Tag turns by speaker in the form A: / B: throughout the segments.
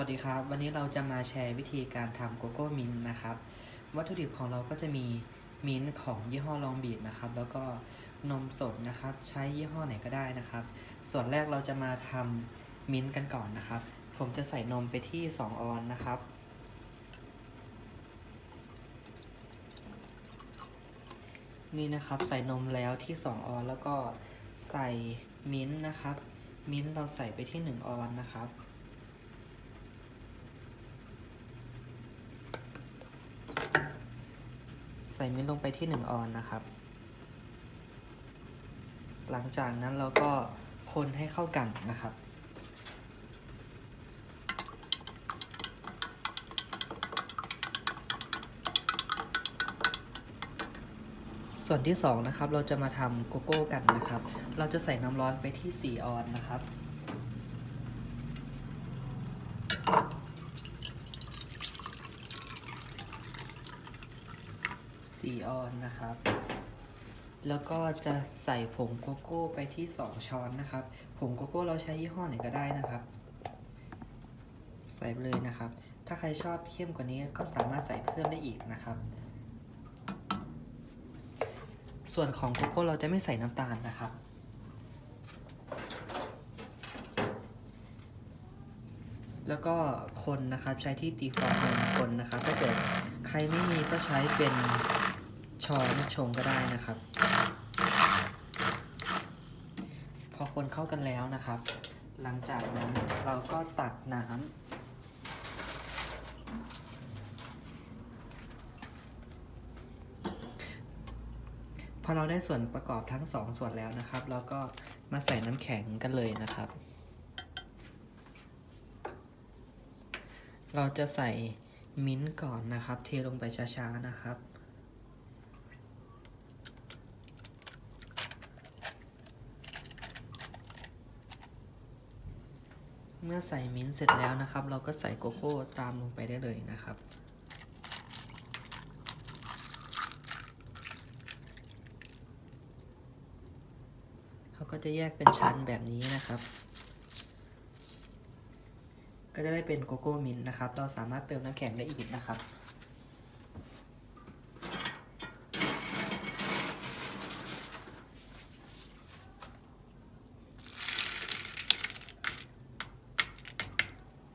A: วัสดีครับ วันนี้เราจะมาแชร์วิธีการทำโกโก้มินนะครับ วัตถุดิบของเราก็จะมีมินของยี่ห้อลองบีดนะครับ แล้วก็นมสดนะครับ ใช้ยี่ห้อไหนก็ได้นะครับ ส่วนแรกเราจะมาทำมินกันก่อนนะครับ ผมจะใส่นมไปที่ 2 ออนนะครับ นี่นะครับใส่นมแล้วที่ 2 ออนแล้วก็ใส่มิ้นนะครับ มิ้นเราใส่ไปที่ 1 ออนนะครับ ใส่มิ้นท์ลงไปที่ 1 ออนนะครับ หลังจากนั้นเราก็คนให้เข้ากันนะครับ ส่วนที่ 2 นะครับ เราจะมาทำโกโก้กันนะครับ เราจะใส่น้ำร้อนไปที่ 4 ออนนะครับ 4ออนนะครับ แล้วก็จะใส่ผงโกโก้ไปที่ 2 ช้อนนะครับ ผงโกโก้เราใช้ยี่ห้อไหนก็ได้นะครับ ใส่ไปเลยนะครับ ถ้าใครชอบเข้มกว่านี้ก็สามารถใส่เพิ่มได้อีกนะครับ ส่วนของโกโก้เราจะไม่ใส่น้ำตาลนะครับแล้วก็คนนะครับใช้ที่ตีฟองนมคนนะครับ ถ้าเกิดใครไม่มีก็ใช้เป็น ช้อนชงก็ได้นะครับ พอคนเข้ากันแล้วนะครับ หลังจากนั้นเราก็ตักน้ำพอเราได้ส่วนประกอบทั้งสองส่วนแล้วนะครับ เราก็มาใส่น้ำแข็งกันเลยนะครับ เราจะใส่มิ้นท์ก่อนนะครับ เทลงไปช้าๆนะครับ เมื่อใส่มิ้นเสร็จแล้วนะครับ เราก็ใส่โกโก้ตามลงไปได้เลยนะครับ เขาก็จะแยกเป็นชั้นแบบนี้นะครับ ก็จะได้เป็นโกโก้มิ้นนะครับ เราสามารถเติมน้ำแข็งได้อีกนะครับ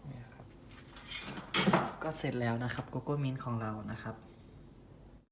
A: เนี่ยครับ ก็เสร็จแล้วนะครับโกโก้มินท์ของเรานะครับ